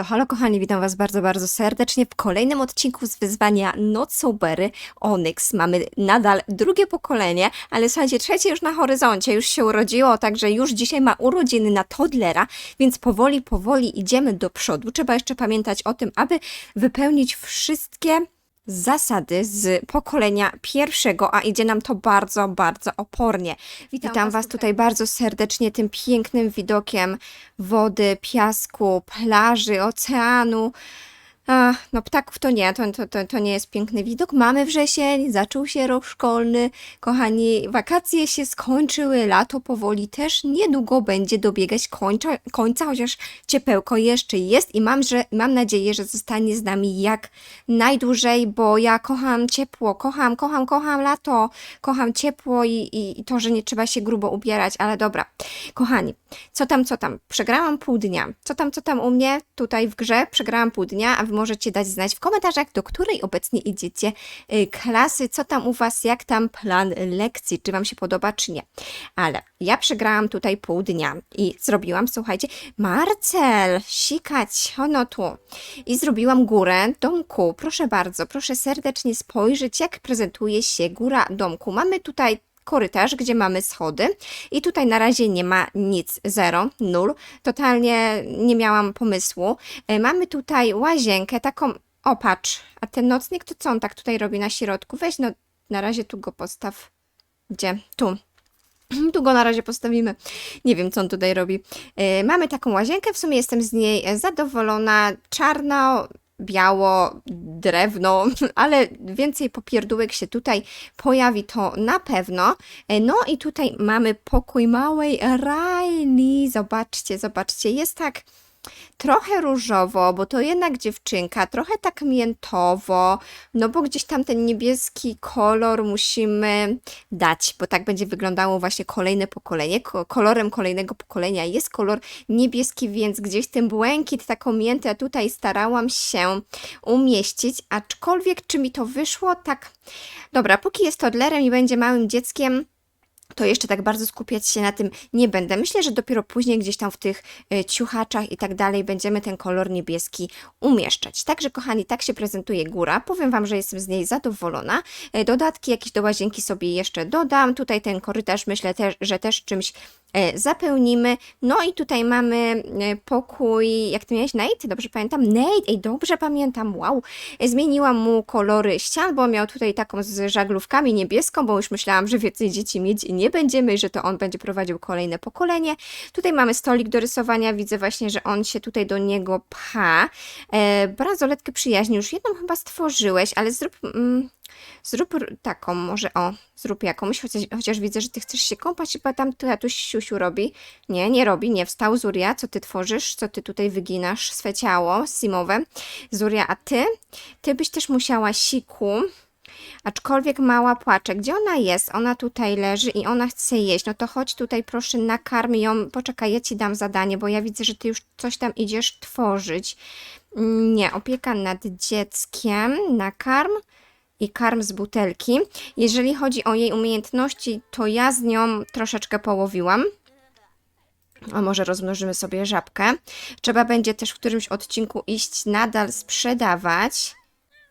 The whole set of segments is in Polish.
Halo, halo kochani, witam was bardzo, bardzo serdecznie w kolejnym odcinku z wyzwania Not Sobery Onyx. Mamy nadal drugie pokolenie, ale słuchajcie, trzecie już na horyzoncie, już się urodziło, także już dzisiaj ma urodziny na toddlera, więc powoli, powoli idziemy do przodu. Trzeba jeszcze pamiętać o tym, aby wypełnić wszystkie zasady z pokolenia pierwszego, a idzie nam to bardzo, bardzo opornie. Witam, Witam was was tutaj bardzo serdecznie tym pięknym widokiem wody, piasku, plaży, oceanu. A, no ptaków to nie, to, to, to, to nie jest piękny widok. Mamy wrzesień, zaczął się rok szkolny. Kochani, wakacje się skończyły, lato powoli też niedługo będzie dobiegać końca, końca chociaż ciepełko jeszcze jest i mam, że, mam nadzieję, że zostanie z nami jak najdłużej, bo ja kocham ciepło, kocham, kocham, kocham lato, kocham ciepło i, i, i to, że nie trzeba się grubo ubierać, ale dobra. Kochani, co tam, co tam? Przegrałam pół dnia. Co tam, co tam u mnie tutaj w grze? Przegrałam pół dnia, a wy możecie dać znać w komentarzach, do której obecnie idziecie y, klasy, co tam u was, jak tam plan lekcji, czy wam się podoba, czy nie. Ale ja przegrałam tutaj pół dnia i zrobiłam, słuchajcie, Marcel, sikać, ono tu. I zrobiłam górę domku. Proszę bardzo, proszę serdecznie spojrzeć, jak prezentuje się góra domku. Mamy tutaj korytarz, gdzie mamy schody i tutaj na razie nie ma nic, zero, nul. Totalnie nie miałam pomysłu. E, Mamy tutaj łazienkę, taką, o patrz, a ten nocnik to co on tak tutaj robi na środku? Weź no, na razie tu go postaw. Gdzie? Tu. Tu go na razie postawimy. Nie wiem, co on tutaj robi. E, Mamy taką łazienkę, w sumie jestem z niej zadowolona. Czarno, biało, drewno, ale więcej popierdółek się tutaj pojawi, to na pewno. E, No i tutaj mamy pokój małej Riley. Zobaczcie, zobaczcie, jest tak trochę różowo, bo to jednak dziewczynka, trochę tak miętowo, no bo gdzieś tam ten niebieski kolor musimy dać, bo tak będzie wyglądało właśnie kolejne pokolenie. Ko- Kolorem kolejnego pokolenia jest kolor niebieski, więc gdzieś ten błękit, taką miętę tutaj starałam się umieścić, aczkolwiek czy mi to wyszło, tak, dobra, póki jest toddlerem i będzie małym dzieckiem, to jeszcze tak bardzo skupiać się na tym nie będę. Myślę, że dopiero później gdzieś tam w tych y, ciuchaczach i tak dalej będziemy ten kolor niebieski umieszczać. Także kochani, tak się prezentuje góra. Powiem Wam, że jestem z niej zadowolona. Y, Dodatki jakieś do łazienki sobie jeszcze dodam. Tutaj ten korytarz myślę że też czymś zapełnimy. No i tutaj mamy e, pokój, jak ty miałeś, Nate? Dobrze pamiętam? Nate, ej, dobrze pamiętam, wow. E, Zmieniłam mu kolory ścian, bo miał tutaj taką z żaglówkami niebieską, bo już myślałam, że więcej dzieci mieć nie będziemy i że to on będzie prowadził kolejne pokolenie. Tutaj mamy stolik do rysowania, widzę właśnie, że on się tutaj do niego pcha. E, bransoletkę przyjaźni już jedną chyba stworzyłeś, ale zrób... Mm, Zrób taką, może o, zrób jakąś, chociaż, chociaż widzę, że ty chcesz się kąpać, chyba tam tatuś siusiu robi. Nie, nie robi, nie wstał. Zuria, co ty tworzysz? Co ty tutaj wyginasz? Swe ciało simowe. Zuria, a ty? Ty byś też musiała siku. Aczkolwiek mała płacze. Gdzie ona jest? Ona tutaj leży i ona chce jeść. No to chodź tutaj proszę nakarm ją. Poczekaj, ja ci dam zadanie, bo ja widzę, że ty już coś tam idziesz tworzyć. Nie, opieka nad dzieckiem, nakarm i karm z butelki. Jeżeli chodzi o jej umiejętności, to ja z nią troszeczkę połowiłam. A może rozmnożymy sobie żabkę. Trzeba będzie też w którymś odcinku iść nadal sprzedawać.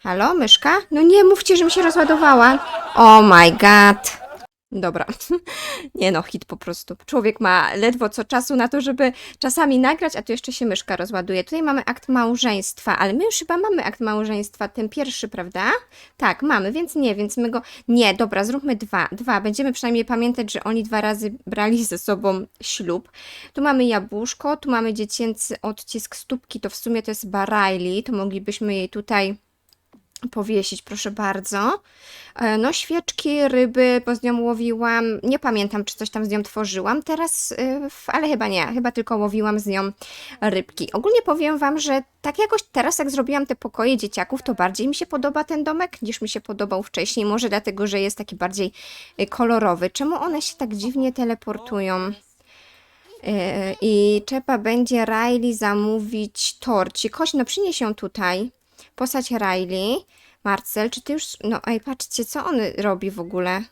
Halo, myszka? No nie mówcie, że mi się rozładowała. Oh my god. Dobra. Nie no, hit po prostu. Człowiek ma ledwo co czasu na to, żeby czasami nagrać, a tu jeszcze się myszka rozładuje. Tutaj mamy akt małżeństwa, ale my już chyba mamy akt małżeństwa, ten pierwszy, prawda? Tak, mamy, więc nie, więc my go... Nie, dobra, zróbmy dwa. Dwa. Będziemy przynajmniej pamiętać, że oni dwa razy brali ze sobą ślub. Tu mamy jabłuszko, tu mamy dziecięcy odcisk stópki, to w sumie to jest Barajli, to moglibyśmy jej tutaj powiesić, proszę bardzo. E, No, świeczki, ryby, bo z nią łowiłam. Nie pamiętam, czy coś tam z nią tworzyłam teraz, w- ale chyba nie. Chyba tylko łowiłam z nią rybki. Ogólnie powiem Wam, że tak jakoś teraz, jak zrobiłam te pokoje dzieciaków, to bardziej mi się podoba ten domek, niż mi się podobał wcześniej. Może dlatego, że jest taki bardziej y, kolorowy. Czemu one się tak dziwnie teleportują? I trzeba będzie Riley zamówić torcik. Chodź, no przynieś ją tutaj. Postać Riley. Marcel, czy ty już... No ej, patrzcie, co on robi w ogóle.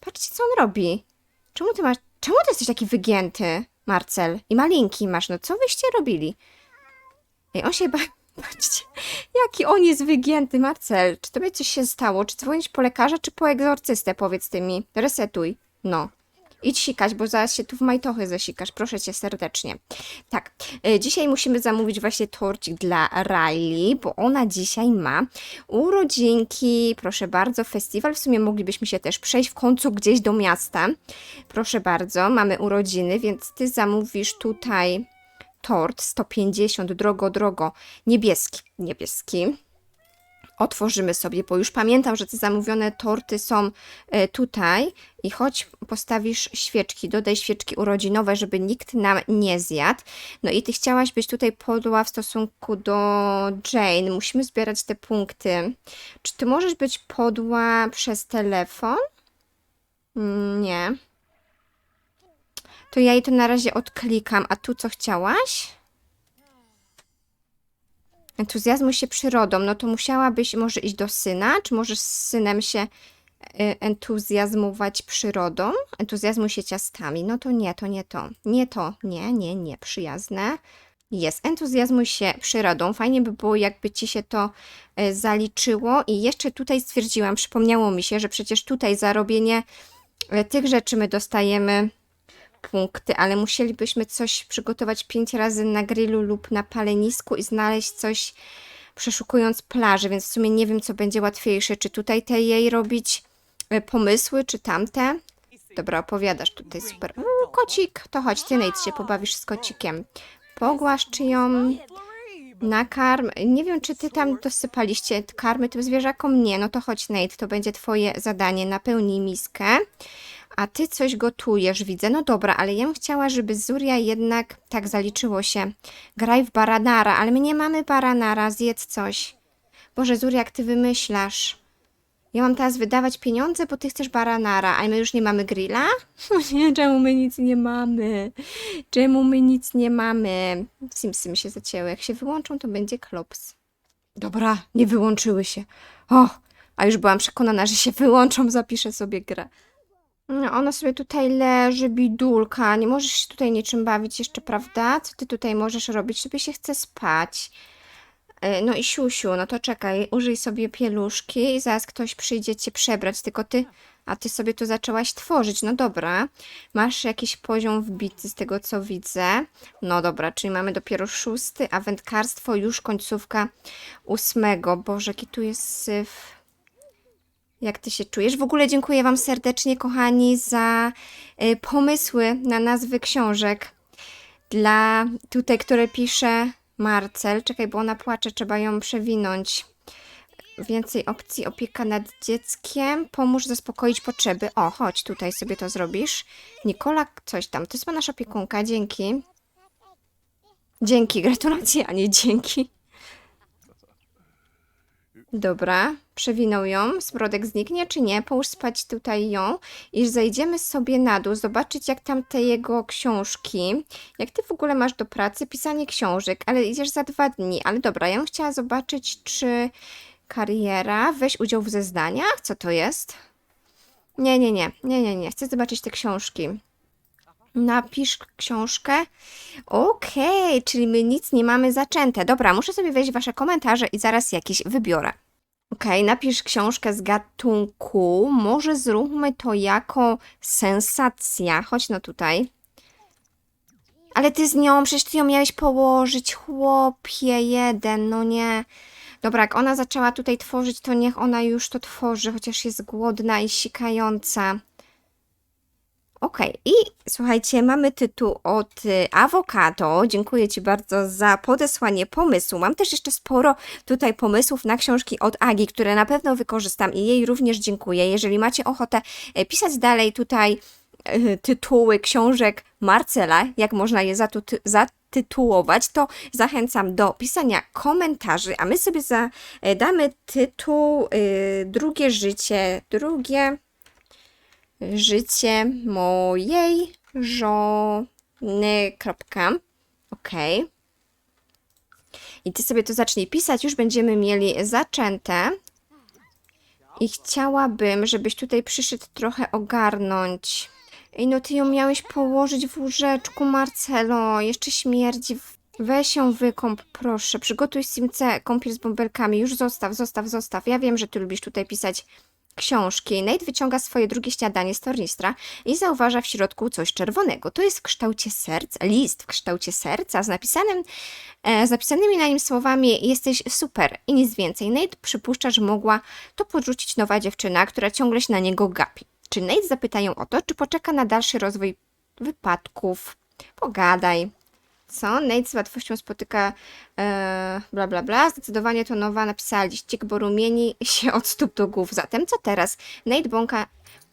Patrzcie, co on robi. Czemu ty masz... Czemu ty jesteś taki wygięty, Marcel? I malinki masz, no co wyście robili? Ej, on się. Patrzcie, jaki on jest wygięty, Marcel. Czy tobie coś się stało? Czy dzwonić po lekarza, czy po egzorcystę? Powiedz ty mi. Resetuj. No. Idź sikać, bo zaraz się tu w majtochy zasikasz. Proszę cię serdecznie. Tak, e, dzisiaj musimy zamówić właśnie torcik dla Riley, bo ona dzisiaj ma urodzinki. Proszę bardzo, festiwal. W sumie moglibyśmy się też przejść w końcu gdzieś do miasta. Proszę bardzo, mamy urodziny, więc ty zamówisz tutaj tort 150, drogo, drogo, niebieski, niebieski. Otworzymy sobie, bo już pamiętam, że te zamówione torty są e, tutaj i choć postawisz świeczki, dodaj świeczki urodzinowe, żeby nikt nam nie zjadł. No i ty chciałaś być tutaj podła w stosunku do Jane. Musimy zbierać te punkty. Czy ty możesz być podła przez telefon? Mm, Nie. To ja jej to na razie odklikam. A tu co chciałaś? Entuzjazmuj się przyrodą. No to musiałabyś może iść do syna? Czy możesz z synem się y, entuzjazmować przyrodą? Entuzjazmuj się ciastami. No to nie, to nie to. Nie to. Nie, nie, nie. Przyjazne. Jest. Entuzjazmuj się przyrodą. Fajnie by było, jakby ci się to y, zaliczyło. I jeszcze tutaj stwierdziłam, przypomniało mi się, że przecież tutaj za robienie y, tych rzeczy my dostajemy punkty, ale musielibyśmy coś przygotować pięć razy na grillu lub na palenisku i znaleźć coś przeszukując plaży, więc w sumie nie wiem, co będzie łatwiejsze, czy tutaj te jej robić e, pomysły, czy tamte. Dobra, opowiadasz tutaj, super. Uuu, kocik, to chodź, ty Nate się pobawisz z kocikiem. Pogłaszcz ją, nakarm. Nie wiem, czy ty tam dosypaliście karmy tym zwierzakom? Nie, no to chodź Nate, to będzie twoje zadanie. Napełnij miskę. A ty coś gotujesz, widzę. No dobra, ale ja bym chciała, żeby Zuria jednak tak zaliczyło się. Graj w baranara, ale my nie mamy baranara, zjedz coś. Boże, Zuria, jak ty wymyślasz? Ja mam teraz wydawać pieniądze, bo ty chcesz baranara, a my już nie mamy grilla? Nie, czemu my nic nie mamy? Czemu my nic nie mamy? Simsy mi się zacięły. Jak się wyłączą, to będzie klops. Dobra, nie wyłączyły się. O, a już byłam przekonana, że się wyłączą, zapiszę sobie grę. No, ona sobie tutaj leży, bidulka. Nie możesz się tutaj niczym bawić jeszcze, prawda? Co ty tutaj możesz robić? Sobie się chce spać. E, No i siusiu, no to czekaj, użyj sobie pieluszki i zaraz ktoś przyjdzie cię przebrać, tylko ty, a ty sobie tu zaczęłaś tworzyć, no dobra. Masz jakiś poziom wbity z tego, co widzę. No dobra, czyli mamy dopiero szósty, a wędkarstwo już końcówka ósmego. Boże, jaki tu jest syf. Jak ty się czujesz? W ogóle dziękuję Wam serdecznie, kochani, za y, pomysły na nazwy książek. Dla tutaj, które pisze Marcel. Czekaj, bo ona płacze, trzeba ją przewinąć. Więcej opcji, opieka nad dzieckiem, pomóż zaspokoić potrzeby. O, chodź, tutaj sobie to zrobisz. Nikola, coś tam. To jest nasza opiekunka, dzięki. Dzięki, gratulacje, a nie dzięki. Dobra, przewinął ją. Smrodek zniknie, czy nie? Połóż spać tutaj ją i zejdziemy sobie na dół, zobaczyć jak tam te jego książki. Jak ty w ogóle masz do pracy pisanie książek, ale idziesz za dwa dni. Ale dobra, ja bym chciała zobaczyć, czy kariera, weź udział w zeznaniach. Co to jest? Nie, nie, nie, nie, nie, nie. Chcę zobaczyć te książki. Napisz książkę. Okej, czyli my nic nie mamy zaczęte. Dobra, muszę sobie wejść w wasze komentarze i zaraz jakiś wybiorę. Okej, napisz książkę z gatunku. Może zróbmy to jako sensacja. Chodź no tutaj. Ale ty z nią, przecież ty ją miałeś położyć, chłopie, jeden, no nie. Dobra, jak ona zaczęła tutaj tworzyć, to niech ona już to tworzy, chociaż jest głodna i sikająca. Okej, i słuchajcie, mamy tytuł od y, Awokado. Dziękuję Ci bardzo za podesłanie pomysłu. Mam też jeszcze sporo tutaj pomysłów na książki od Agi, które na pewno wykorzystam i jej również dziękuję. Jeżeli macie ochotę e, pisać dalej tutaj e, tytuły książek Marcela, jak można je zatytułować, to zachęcam do pisania komentarzy, a my sobie za, e, damy tytuł y, Drugie życie, drugie życie mojej żony. Kropka. Ok. I ty sobie to zacznij pisać, już będziemy mieli zaczęte. I chciałabym, żebyś tutaj przyszedł trochę ogarnąć. Ej, no ty ją miałeś położyć w łóżeczku, Marcelo. Jeszcze śmierdzi Weź ją wykąp, proszę. Przygotuj simce kąpiel z bąbelkami. Już zostaw, zostaw, zostaw. Ja wiem, że ty lubisz tutaj pisać książki. Nate wyciąga swoje drugie śniadanie z tornistra i zauważa w środku coś czerwonego. To jest w kształcie serca, list w kształcie serca z napisanym, e, z napisanymi na nim słowami jesteś super i nic więcej. Nate przypuszcza, że mogła to podrzucić nowa dziewczyna, która ciągle się na niego gapi. Czy Nate zapyta ją o to, czy poczeka na dalszy rozwój wypadków? Pogadaj. Co? Nate z łatwością spotyka e, bla bla bla. Zdecydowanie to nowa napisała liścik, bo rumieni się od stóp do głów. Zatem co teraz? Nate bąka,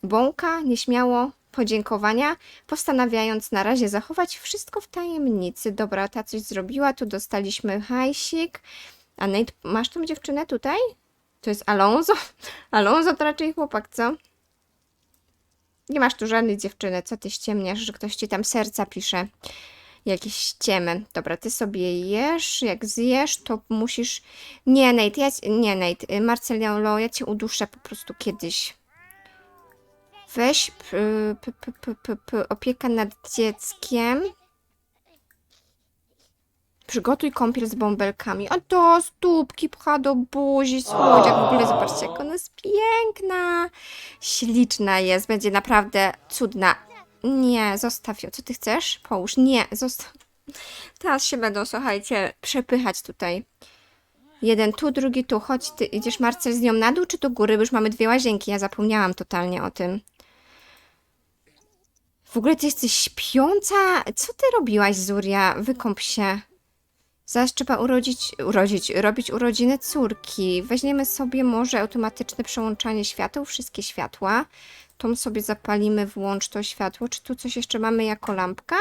bąka nieśmiało podziękowania, postanawiając na razie zachować wszystko w tajemnicy. Dobra, ta coś zrobiła, tu dostaliśmy hajsik. A Nate, masz tą dziewczynę tutaj? To jest Alonso? Alonso to raczej chłopak, co? Nie masz tu żadnej dziewczyny, co ty ściemniasz, że ktoś ci tam serca pisze jakieś ściemy. Dobra, ty sobie jesz, jak zjesz, to musisz... Nie, Nate, ja... Nie, Nate, y, Marceliolo, ja cię uduszę po prostu kiedyś. Weź p, p, p, p, opieka nad dzieckiem. Przygotuj kąpiel z bąbelkami. A to stópki pcha do buzi, słodziak. W ogóle zobaczcie, jak ona jest piękna. Śliczna jest, będzie naprawdę cudna. Nie, zostaw ją. Co ty chcesz? Połóż. Nie, zostaw. Teraz się będą, słuchajcie, przepychać tutaj. Jeden tu, drugi tu. Chodź, ty idziesz, Marcel, z nią na dół czy do góry? Bo już mamy dwie łazienki. Ja zapomniałam totalnie o tym. W ogóle ty jesteś śpiąca? Co ty robiłaś, Zuria? Wykąp się. Zaraz trzeba urodzić, urodzić, robić urodziny córki. Weźmiemy sobie może automatyczne przełączanie świateł, wszystkie światła. Tą sobie zapalimy, włącz to światło. Czy tu coś jeszcze mamy jako lampka?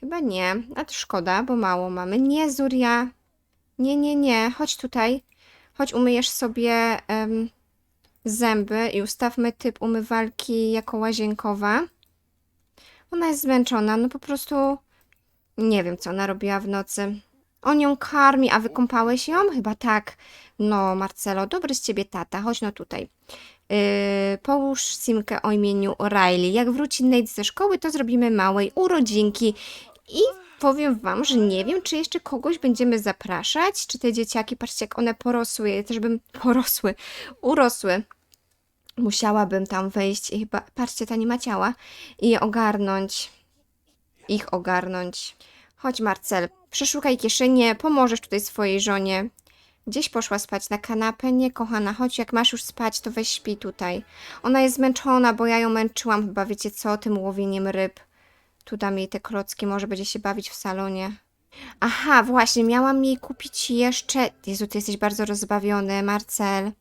Chyba nie. A to szkoda, bo mało mamy. Nie, Zuria. Nie, nie, nie. Chodź tutaj. Chodź, umyjesz sobie em, zęby i ustawmy typ umywalki jako łazienkowa. Ona jest zmęczona, no po prostu nie wiem, co ona robiła w nocy. On ją karmi, a wykąpałeś ją? Chyba tak. No, Marcelo, dobry z ciebie tata. Chodź no tutaj. Yy, połóż simkę o imieniu Riley. Jak wróci Nate ze szkoły, to zrobimy małej urodzinki. I powiem wam, że nie wiem, czy jeszcze kogoś będziemy zapraszać, czy te dzieciaki, patrzcie, jak one porosły. Ja też bym porosły, urosły. Musiałabym tam wejść i chyba, patrzcie, ta nie ma ciała, i je ogarnąć. Ich ogarnąć. Chodź, Marcel, przeszukaj kieszenie, pomożesz tutaj swojej żonie. Gdzieś poszła spać na kanapę? Nie, kochana, chodź, jak masz już spać, to weź śpi tutaj. Ona jest zmęczona, bo ja ją męczyłam chyba, wiecie co, tym łowieniem ryb. Tu dam jej te klocki, może będzie się bawić w salonie. Aha, właśnie, miałam jej kupić jeszcze... Jezu, ty jesteś bardzo rozbawiony, Marcel.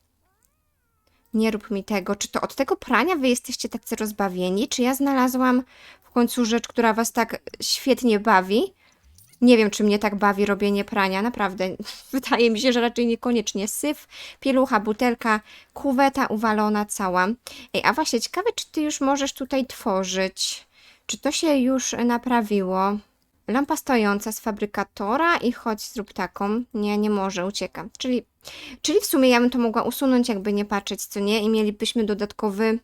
Nie rób mi tego. Czy to od tego prania wy jesteście tacy rozbawieni? Czy ja znalazłam w końcu rzecz, która was tak świetnie bawi? Nie wiem, czy mnie tak bawi robienie prania, naprawdę. Wydaje mi się, że raczej niekoniecznie. Syf, pielucha, butelka, kuweta uwalona cała. Ej, a właśnie, ciekawe, czy ty już możesz tutaj tworzyć? Czy to się już naprawiło? Lampa stojąca z fabrykatora i chodź, zrób taką. Nie, nie może, ucieka. Czyli, czyli w sumie ja bym to mogła usunąć, jakby nie patrzeć, co nie? I mielibyśmy dodatkowy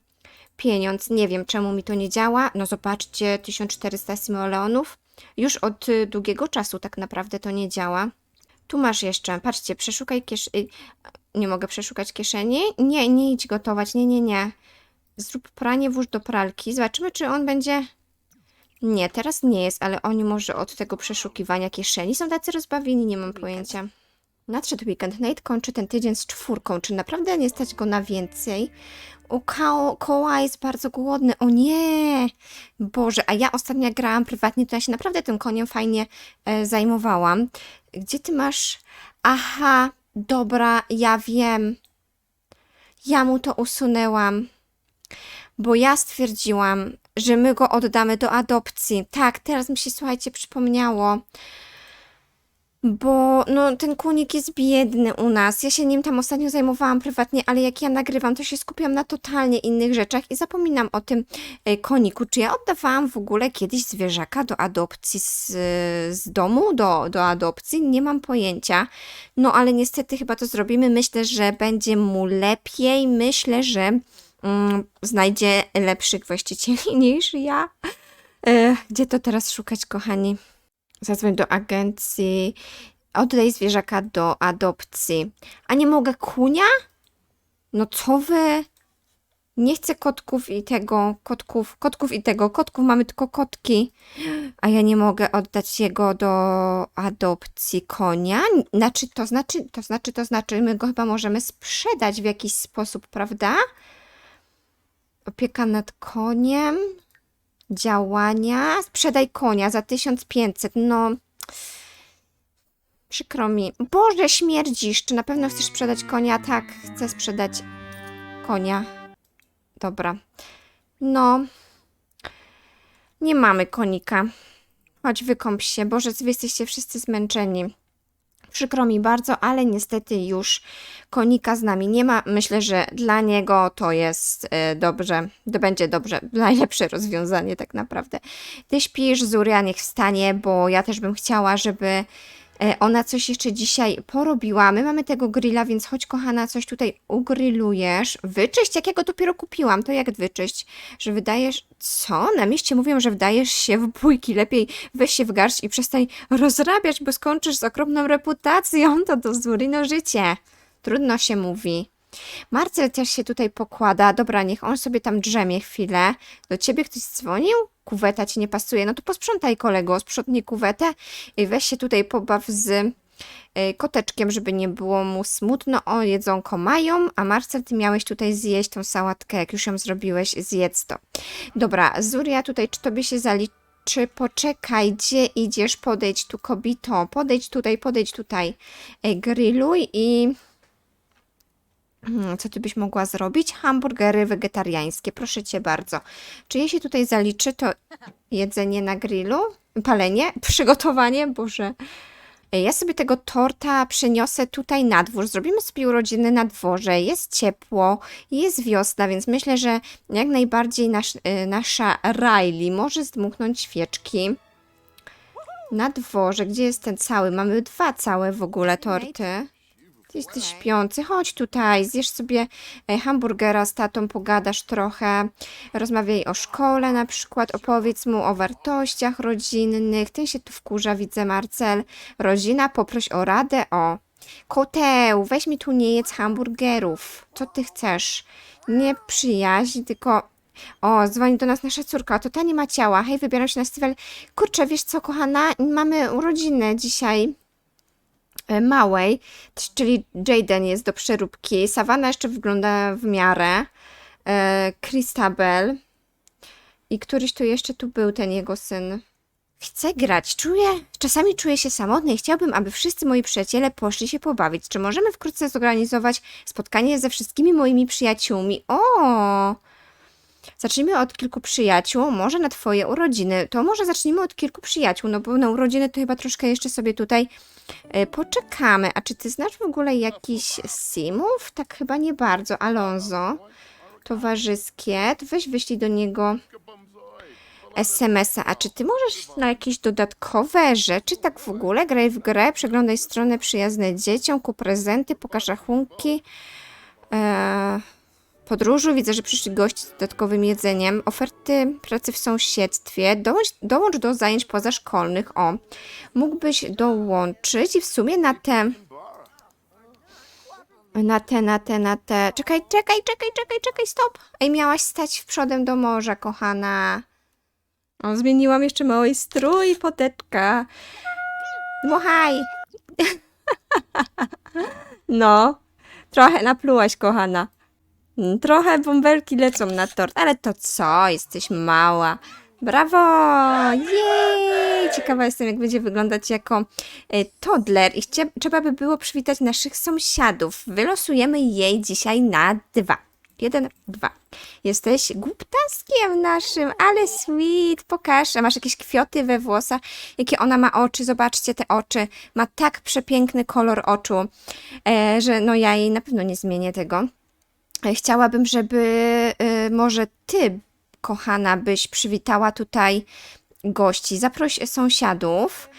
pieniądz. Nie wiem, czemu mi to nie działa. No zobaczcie, 1400 simoleonów. Już od y, długiego czasu tak naprawdę to nie działa. Tu masz jeszcze, patrzcie, przeszukaj kieszeni. Nie mogę przeszukać kieszeni? Nie, nie idź gotować, nie, nie, nie. Zrób pranie, włóż do pralki. Zobaczymy, czy on będzie... Nie, teraz nie jest, ale oni może od tego przeszukiwania kieszeni są tacy rozbawieni, nie mam pojęcia. Nadszedł weekend. Nate kończy ten tydzień z czwórką. Czy naprawdę nie stać go na więcej? U Ko- koła jest bardzo głodny. O nie! Boże, a ja ostatnio grałam prywatnie, to ja się naprawdę tym koniem fajnie e, zajmowałam. Gdzie ty masz? Aha, dobra, ja wiem. Ja mu to usunęłam. Bo ja stwierdziłam, że my go oddamy do adopcji. Tak, teraz mi się, słuchajcie, przypomniało. Bo no, ten kunik jest biedny u nas. Ja się nim tam ostatnio zajmowałam prywatnie, ale jak ja nagrywam, to się skupiam na totalnie innych rzeczach i zapominam o tym e, koniku. Czy ja oddawałam w ogóle kiedyś zwierzaka do adopcji z, z domu, do, do adopcji? Nie mam pojęcia. No ale niestety chyba to zrobimy. Myślę, że będzie mu lepiej. Myślę, że mm, znajdzie lepszych właścicieli niż ja. E, gdzie to teraz szukać, kochani? Zadzwoń do agencji. Oddaj zwierzaka do adopcji. A nie mogę kunia? No co wy? Nie chcę kotków i tego, kotków, kotków i tego, kotków mamy tylko kotki. A ja nie mogę oddać jego do adopcji konia? Znaczy, to znaczy, to znaczy, to znaczy, my go chyba możemy sprzedać w jakiś sposób, prawda? Opieka nad koniem, działania, sprzedaj konia za 1500, no... Przykro mi. Boże, śmierdzisz. Czy na pewno chcesz sprzedać konia? Tak, chcę sprzedać konia. Dobra. No. Nie mamy konika. Chodź, wykąp się. Boże, wy jesteście wszyscy zmęczeni. Przykro mi bardzo, ale niestety już konika z nami nie ma. Myślę, że dla niego to jest e, dobrze, to będzie dobrze, najlepsze rozwiązanie tak naprawdę. Ty śpisz, Zuria niech wstanie, bo ja też bym chciała, żeby ona coś jeszcze dzisiaj porobiła. My mamy tego grilla, więc chodź kochana, coś tutaj ugrillujesz. Wyczyść, jak ja go dopiero kupiłam, to jak wyczyść? Że wydajesz... Co? Na mieście mówią, że wdajesz się w bójki. Lepiej weź się w garść i przestań rozrabiać, bo skończysz z okropną reputacją. To do Zurino życie. Trudno się mówi. Marcel też się tutaj pokłada. Dobra, niech on sobie tam drzemie chwilę. Do ciebie ktoś dzwonił? Kuweta ci nie pasuje. No to posprzątaj kolego, sprzątnij kuwetę i weź się tutaj pobaw z y, koteczkiem, żeby nie było mu smutno. O, jedzonko mają, a Marcel, ty miałeś tutaj zjeść tą sałatkę, jak już ją zrobiłeś, zjedz to. Dobra, Zuria, tutaj czy tobie się zaliczy? Poczekaj, gdzie idziesz? Podejdź tu, kobito. Podejdź tutaj, podejdź tutaj. E, Grilluj i... Hmm, Co ty byś mogła zrobić? Hamburgery wegetariańskie, proszę cię bardzo. Czy jej się tutaj zaliczy to jedzenie na grillu? Palenie? Przygotowanie? Boże. Ja sobie tego torta przeniosę tutaj na dwór. Zrobimy sobie urodziny na dworze. Jest ciepło, jest wiosna, więc myślę, że jak najbardziej nasz, y, nasza Riley może zdmuchnąć świeczki. Na dworze, gdzie jest ten cały? Mamy dwa całe w ogóle torty. Jesteś śpiący, chodź tutaj, zjesz sobie e, hamburgera z tatą, pogadasz trochę, rozmawiaj o szkole na przykład, opowiedz mu o wartościach rodzinnych. Ten się tu wkurza, widzę, Marcel. Rodzina, poproś o radę, o. Koteł, weź mi tu nie jedz hamburgerów. Co ty chcesz? Nie przyjaźń, tylko... O, dzwoni do nas nasza córka, to ta nie ma ciała. Hej, wybieram się na festiwal. Kurczę, wiesz co, kochana, mamy urodziny dzisiaj małej, t- czyli Jaden jest do przeróbki, Savannah jeszcze wygląda w miarę, e, Christabel i któryś tu jeszcze tu był ten jego syn. Chcę grać, czuję, czasami czuję się samotny i chciałbym, aby wszyscy moi przyjaciele poszli się pobawić. Czy możemy wkrótce zorganizować spotkanie ze wszystkimi moimi przyjaciółmi? O! Zacznijmy od kilku przyjaciół, może na twoje urodziny. To może zacznijmy od kilku przyjaciół, no bo na urodziny to chyba troszkę jeszcze sobie tutaj e, poczekamy. A czy ty znasz w ogóle jakiś simów? Tak chyba nie bardzo. Alonso, towarzyskie. To weź wyślij do niego SMS-a. A czy ty możesz na jakieś dodatkowe rzeczy tak w ogóle? Graj w grę, przeglądaj strony przyjazne dzieciom, kup prezenty, pokaż rachunki. Eee, podróżu. Widzę, że przyszli goście z dodatkowym jedzeniem. Oferty pracy w sąsiedztwie. Dołącz, dołącz do zajęć pozaszkolnych. O, mógłbyś dołączyć i w sumie na te. Na te, na te, na te. Czekaj, czekaj, czekaj, czekaj, czekaj, stop. Ej, miałaś stać w przodem do morza, kochana. O, zmieniłam jeszcze małej strój, poteczka. Dmuchaj. no, trochę naplułaś, kochana. Trochę bąbelki lecą na tort, ale to co? Jesteś mała. Brawo! Jej! Ciekawa jestem, jak będzie wyglądać jako e, toddler i chcia- trzeba by było przywitać naszych sąsiadów. Wylosujemy jej dzisiaj na dwa. Jeden, dwa. Jesteś głuptaskiem naszym, ale sweet. Pokaż, a masz jakieś kwioty we włosach. Jakie ona ma oczy, zobaczcie te oczy. Ma tak przepiękny kolor oczu, e, że no ja jej na pewno nie zmienię tego. Chciałabym, żeby y, może ty, kochana, byś przywitała tutaj gości. Zaproś sąsiadów.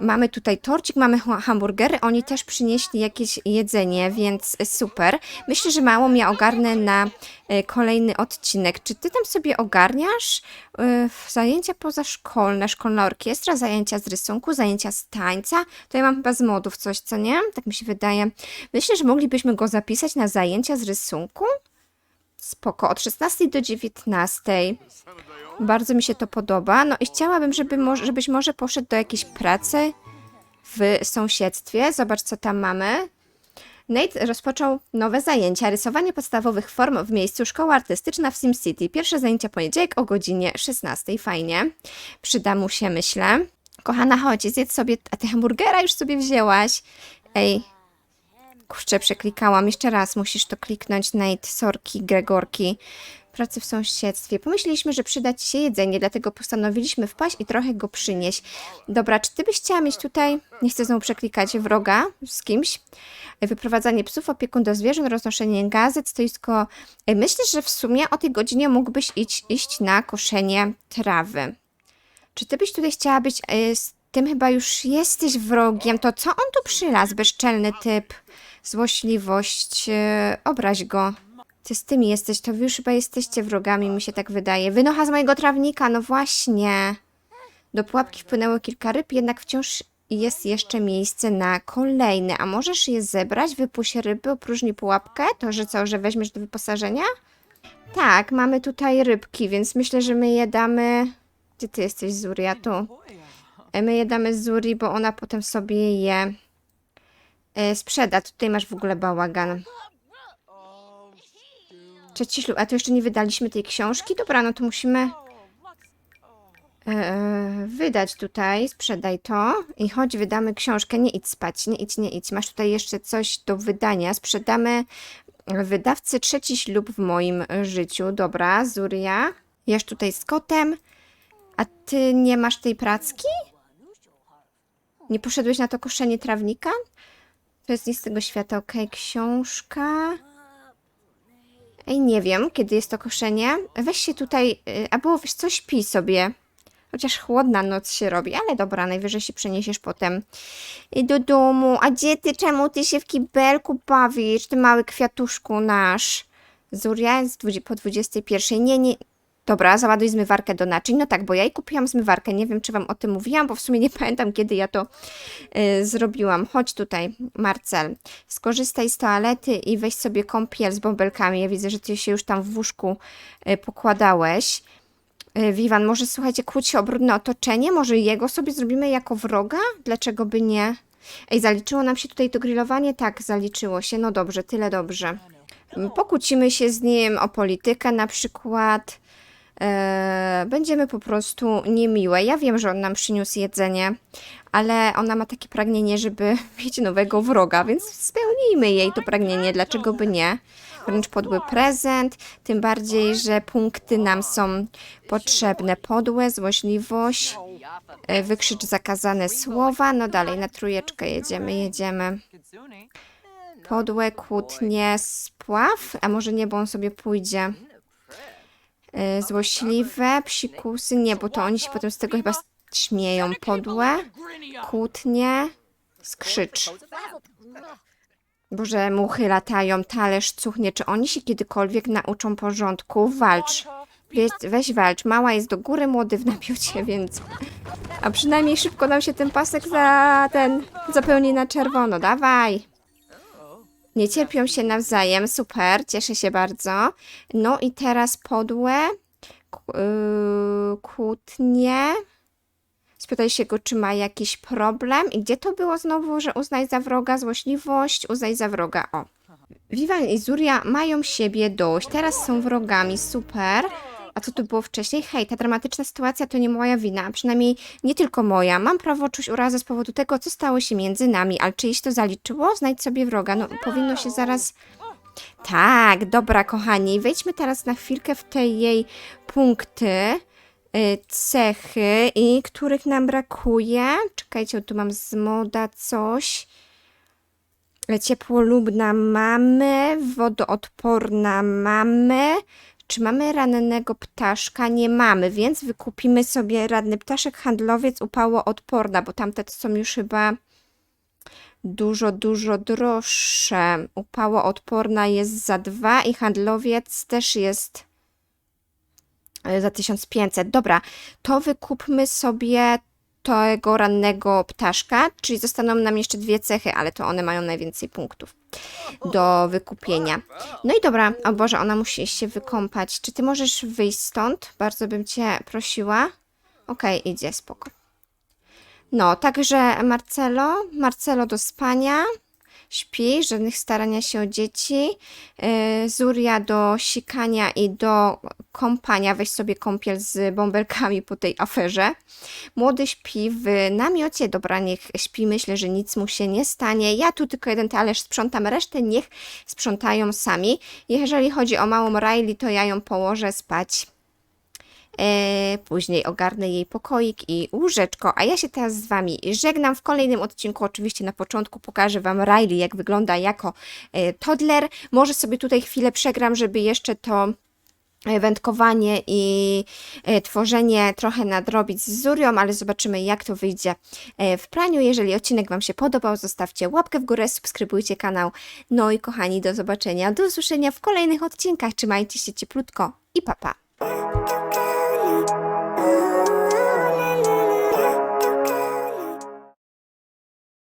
Mamy tutaj torcik, mamy ha- hamburgery, oni też przynieśli jakieś jedzenie, więc super. Myślę, że mało mnie ogarnę na e, kolejny odcinek. Czy ty tam sobie ogarniasz e, zajęcia pozaszkolne, szkolna orkiestra, zajęcia z rysunku, zajęcia z tańca? To ja mam chyba z modów coś, co nie? Tak mi się wydaje. Myślę, że moglibyśmy go zapisać na zajęcia z rysunku. Spoko, od 16 do 19. Bardzo mi się to podoba. No i chciałabym, żeby może, żebyś może poszedł do jakiejś pracy w sąsiedztwie. Zobacz, co tam mamy. Nate rozpoczął nowe zajęcia. Rysowanie podstawowych form w miejscu Szkoła Artystyczna w SimCity. Pierwsze zajęcia poniedziałek o godzinie 16. Fajnie. Przyda mu się, myślę. Kochana, chodź, zjedz sobie... A ty hamburgera już sobie wzięłaś? Ej, Kurczę, przeklikałam. Jeszcze raz musisz to kliknąć. Nate, Sorki, Gregorki. Pracy w sąsiedztwie. Pomyśleliśmy, że przyda ci się jedzenie, dlatego postanowiliśmy wpaść i trochę go przynieść. Dobra, czy ty byś chciała mieć tutaj, nie chcę znowu przeklikać, wroga z kimś? Wyprowadzanie psów, opiekun do zwierząt, roznoszenie gazet, stoisko. Myślę, że w sumie o tej godzinie mógłbyś iść, iść na koszenie trawy. Czy ty byś tutaj chciała być y, z tym chyba już jesteś wrogiem, to co on tu przylazł, bezczelny typ? Złośliwość, y, obraź go. Ty z tym jesteś, to wy już chyba jesteście wrogami, mi się tak wydaje. Wynocha z mojego trawnika, no właśnie. Do pułapki wpłynęło kilka ryb, jednak wciąż jest jeszcze miejsce na kolejne. A możesz je zebrać, wypuść ryby, opróżnij pułapkę? To, że co, że weźmiesz do wyposażenia? Tak, mamy tutaj rybki, więc myślę, że my je damy... Gdzie ty jesteś, Zuria? Tu. E, My je damy Zuri, bo ona potem sobie je e, sprzeda. Tutaj masz w ogóle bałagan. Trzeci ślub. A to jeszcze nie wydaliśmy tej książki? Dobra, no to musimy e, wydać tutaj. Sprzedaj to. I chodź, wydamy książkę. Nie idź spać, nie idź, nie idź. Masz tutaj jeszcze coś do wydania. Sprzedamy wydawcy trzeci ślub w moim życiu. Dobra, Zuria. Jesz tutaj z kotem. A ty nie masz tej pracki? Nie poszedłeś na to koszenie trawnika? To jest nie z tego świata, okej, książka. Ej, nie wiem, kiedy jest to koszenie. Weź się tutaj, y, albo wiesz co, śpi sobie. Chociaż chłodna noc się robi, ale dobra, najwyżej się przeniesiesz potem do domu. A gdzie ty, czemu ty się w kibelku bawisz, ty mały kwiatuszku nasz? Zuria jest po 21. Nie, nie. Dobra, załaduj zmywarkę do naczyń. No tak, bo ja jej kupiłam zmywarkę. Nie wiem, czy wam o tym mówiłam, bo w sumie nie pamiętam, kiedy ja to y, zrobiłam. Chodź tutaj, Marcel. Skorzystaj z toalety i weź sobie kąpiel z bąbelkami. Ja widzę, że ty się już tam w łóżku y, pokładałeś. Y, Wiwan, może słuchajcie, kłóć się o brudne otoczenie? Może jego sobie zrobimy jako wroga? Dlaczego by nie? Ej, zaliczyło nam się tutaj to grillowanie? Tak, zaliczyło się. No dobrze, tyle dobrze. Mm, Pokłócimy się z nim o politykę na przykład. E, będziemy po prostu niemiłe. Ja wiem, że on nam przyniósł jedzenie, ale ona ma takie pragnienie, żeby mieć nowego wroga, więc spełnijmy jej to pragnienie. Dlaczego by nie? Wręcz podły prezent, tym bardziej, że punkty nam są potrzebne. Podłe, złośliwość, e, wykrzycz zakazane słowa. No dalej, na trójeczkę jedziemy, jedziemy. Podłe, kłótnie, spław, a może nie, bo on sobie pójdzie. E, Złośliwe, psikusy, nie, bo to oni się potem z tego chyba śmieją. Podłe, kłótnie, skrzycz. Boże, muchy latają, talerz cuchnie. Czy oni się kiedykolwiek nauczą porządku? Walcz. Weź, weź walcz. Mała jest do góry, młody w namiocie, więc... A przynajmniej szybko nam się ten pasek za ten zapełni na czerwono. Dawaj. Nie cierpią się nawzajem. Super, cieszę się bardzo. No i teraz podłe. Yy, kłótnie. Spytaj się go, czy ma jakiś problem. I gdzie to było znowu, że uznaj za wroga złośliwość, uznaj za wroga. O. Vivan i Zuria mają siebie dość. Teraz są wrogami. Super. A co tu było wcześniej? Hej, ta dramatyczna sytuacja to nie moja wina, przynajmniej nie tylko moja. Mam prawo czuć urazę z powodu tego, co stało się między nami, ale czyjeś to zaliczyło? Znajdź sobie wroga. No, powinno się zaraz... Tak, dobra, kochani. Wejdźmy teraz na chwilkę w te jej punkty, y, cechy, i których nam brakuje. Czekajcie, tu mam z moda coś. Ciepłolubna mamy, wodoodporna mamy, Czy mamy rannego ptaszka? Nie mamy, więc wykupimy sobie ranny ptaszek handlowiec upałoodporna, bo tamte są już chyba dużo, dużo droższe. Upałoodporna jest za dwa i handlowiec też jest e, za 1500. Dobra, to wykupmy sobie tego rannego ptaszka, czyli zostaną nam jeszcze dwie cechy, ale to one mają najwięcej punktów do wykupienia. No i dobra, o Boże, ona musi się wykąpać. Czy ty możesz wyjść stąd? Bardzo bym cię prosiła. Okej, idzie, spoko. No, także Marcelo, Marcelo do spania, śpi, żadnych starania się o dzieci. Yy, Zuria do sikania i do kąpania, weź sobie kąpiel z bąbelkami po tej aferze. Młody śpi w namiocie, dobra, niech śpi, myślę, że nic mu się nie stanie. Ja tu tylko jeden talerz sprzątam, resztę niech sprzątają sami. Jeżeli chodzi o małą Riley, to ja ją położę spać. E, później ogarnę jej pokoik i łóżeczko, a ja się teraz z Wami żegnam. W kolejnym odcinku, oczywiście na początku, pokażę Wam Riley, jak wygląda jako e, toddler. Może sobie tutaj chwilę przegram, żeby jeszcze to wędkowanie i e, tworzenie trochę nadrobić z Zurią, ale zobaczymy jak to wyjdzie w praniu. Jeżeli odcinek Wam się podobał, zostawcie łapkę w górę, subskrybujcie kanał. No i kochani, do zobaczenia, do usłyszenia w kolejnych odcinkach. Trzymajcie się cieplutko i papa. Pa.